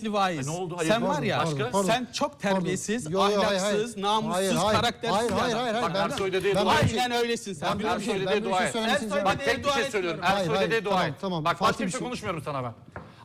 rahmetli vaiz. Ne oldu? Hayır, sen pardon, var ya başka? Pardon, sen çok terbiyesiz, Pardon. Yo, yo, hayır, ahlaksız, hayır. namussuz, Hayır, hayır. karaktersiz Hayır, hayır, hayır, hayır. Bak Ben- Ersoy ben dua et. Aynen öylesin sen. Ben Ersoy şey- bir dua et. Bak tek bir şey söylüyorum. Hayır, Ersoy hayır, dediği dua tamam, et. tamam. Bak Fatih başka bir şey konuşmuyorum sana ben.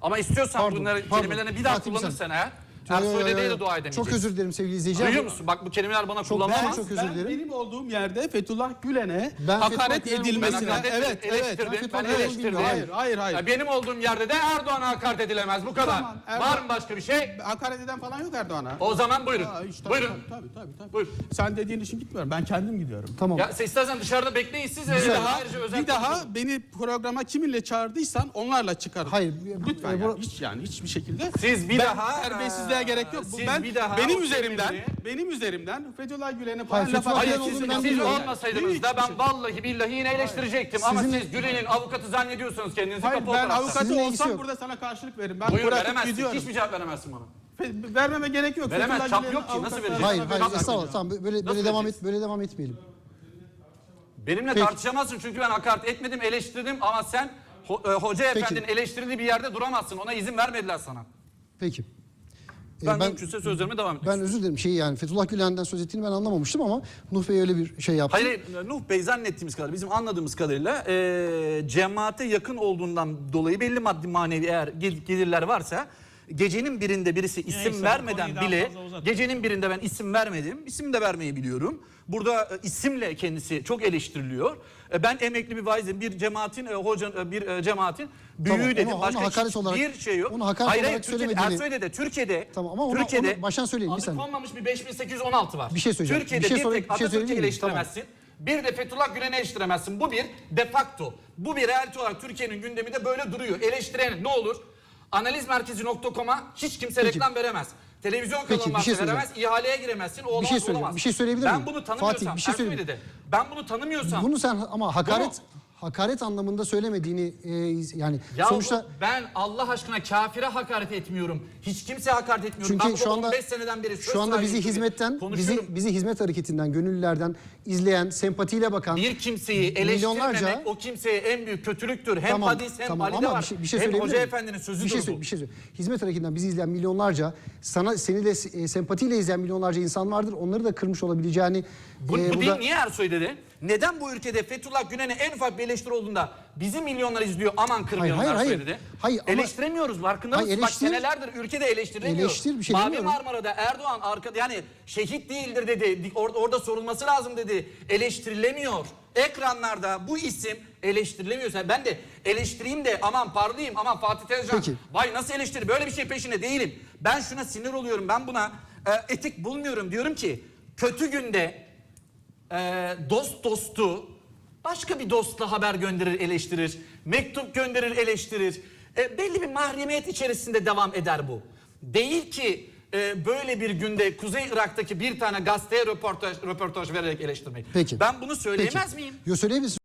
Ama istiyorsan Pardon, bunları pardon. kelimelerini bir daha kullanırsan eğer Yo, yo, Ersoy yo, yo, dediği yo. de dua edemeyeceksin. Çok özür dilerim sevgili izleyiciler. Duyuyor musun? Bak bu kelimeler bana ben kullanılamaz. çok özür ben dilerim. benim olduğum yerde Fethullah Gülen'e Ben hakaret Fethullah edilmesine hakaret ettim, evet evet Ben ben eleştirdim. Hayır hayır hayır. Ya benim olduğum yerde de Erdoğan'a hakaret edilemez. Bu kadar. Tamam, Erdoğan- Var mı başka bir şey? hakaret eden falan yok Erdoğan'a. O zaman buyurun. Aa, işte, buyurun. Tabii tabii tabii. Buyur. Sen dediğin için gitmiyorum. Ben kendim gidiyorum. Tamam. Ya sen istersen dışarıda bekleyin siz. Bir daha, bir daha beni programa kiminle çağırdıysan onlarla çıkarım. Hayır, Lütfen e, hiç yani hiçbir şekilde. Siz bir ben daha, terbiyesizliğe e, gerek yok. Bu siz ben bir daha benim o üzerimden, kelimeyi- benim üzerimden Fethullah Gülen'e falan Hayır, laf Fethullah Hayır Gülen siz, olduğunu ben siz bilmiyorum. olmasaydınız da ben vallahi billahi yine eleştirecektim. Ama siz Gülen'in avukatı zannediyorsanız kendinizi Hayır kapı ben avukatı Sizinle ilgisi olsam yok. burada sana karşılık veririm. Ben Buyur bırakıp veremezsin. gidiyorum. Hiçbir cevap veremezsin bana. Fe- Vermeme gerek yok. Veremez, Fethullah çap Gülen'in yok ki, nasıl avukatları- vereceksin? Hayır Sana hayır vereceğim. estağfurullah tamam böyle böyle Nasıl devam et böyle devam etmeyelim. Benimle Peki. tartışamazsın çünkü ben hakaret etmedim, eleştirdim ama sen ho- e, hoca efendinin eleştirildiği bir yerde duramazsın. Ona izin vermediler sana. Peki. Ee, Ben, ben mümkünse sözlerime devam edeyim. ben özür dilerim şey yani Fethullah Gülen'den söz ettiğini ben anlamamıştım ama Nuh Bey öyle bir şey yaptı. Hayır, hayır, Nuh Bey zannettiğimiz kadarıyla, bizim anladığımız kadarıyla e, cemaate yakın olduğundan dolayı belli maddi manevi eğer gel- gelirler varsa gecenin birinde birisi isim Neyse, vermeden bile gecenin birinde ben isim vermedim. isim de vermeyi biliyorum. Burada e, isimle kendisi çok eleştiriliyor. E, ben emekli bir vaizim. Bir cemaatin e, hoca e, bir e, cemaatin büyüğü Tamam, dedim. onu- Başka onu hakaret hiçbir olarak- şey yok. onu hakaret hayır, hayır, olarak Türkiye'de, söylemediğini- Ersoy'da de Türkiye'de Tamam, ama onu- Türkiye'de onu baştan söyleyin, bir adı saniye. konmamış bir 5816 var. Bir şey söyleyeceğim. Türkiye'de Bir şey bir, söyle- tek bir şey Atatürk'ü miyim? eleştiremezsin. Bir de Fethullah Gülen'i eleştiremezsin. Bu bir de facto. Bu bir realite olarak Türkiye'nin gündeminde böyle duruyor. Eleştiren ne olur? Analizmerkezi.com'a hiç kimse Peki. reklam veremez. Televizyon Peki, kanalı bir şey veremez. ihaleye giremezsin. O olamaz, şey olamaz. bir şey söyleyebilir ben miyim? bunu tanımıyorsam, Fatih, bir şey dedi. Ben bunu tanımıyorsam. Bunu sen ama hakaret Bunu- hakaret anlamında söylemediğini e, yani Ya sonuçta ben Allah aşkına kafire hakaret etmiyorum. Hiç kimseye hakaret etmiyorum. Çünkü ben şu anda 15 seneden beri şu anda bizi hizmetten bizi bizi hizmet hareketinden gönüllülerden izleyen sempatiyle bakan Bir kimseyi eleştirmemek Milyonlarca- o kimseye en büyük kötülüktür. Hem Tamam, hadis hem tamam valide ama var. bir şey, bir şey hem hoca efendinin sözüdür bir şey, bu. bir şey söyle. Hizmet hareketinden bizi izleyen milyonlarca, sana seni de e, sempatiyle izleyen milyonlarca insan vardır. Onları da kırmış olabileceğini Bu, e, bu değil niye Ersoy dedi? Neden bu ülkede Fethullah Gülen'e en ufak bir eleştiri olduğunda bizi milyonlar izliyor aman kırmayalım Hayır, hayır, Ersoy hayır. Hayır, Eleştiremiyoruz farkında Hayır, mısın? Bak eleştir- senelerdir ülkede eleştirilemiyor. Eleştir, bir şey Mavi demiyorum. Marmara'da Erdoğan arkada yani şehit değildir dedi. Or- orada sorulması lazım dedi. Eleştirilemiyor. Ekranlarda bu isim eleştirilemiyor. Sen- Ben de eleştireyim de aman parlayayım aman Fatih Tezcan. Peki. Vay nasıl eleştiri böyle bir şey peşinde değilim. Ben şuna sinir oluyorum. Ben buna e, etik bulmuyorum. Diyorum ki kötü günde e, dost dostu başka bir dostla haber gönderir eleştirir. Mektup gönderir eleştirir. E, belli bir mahremiyet içerisinde devam eder bu. Değil ki e, böyle bir günde Kuzey Irak'taki bir tane gazeteye röportaj, röportaj vererek eleştirmek. Peki. Ben bunu söyleyemez Peki. miyim? Yo söyleyebilirsin.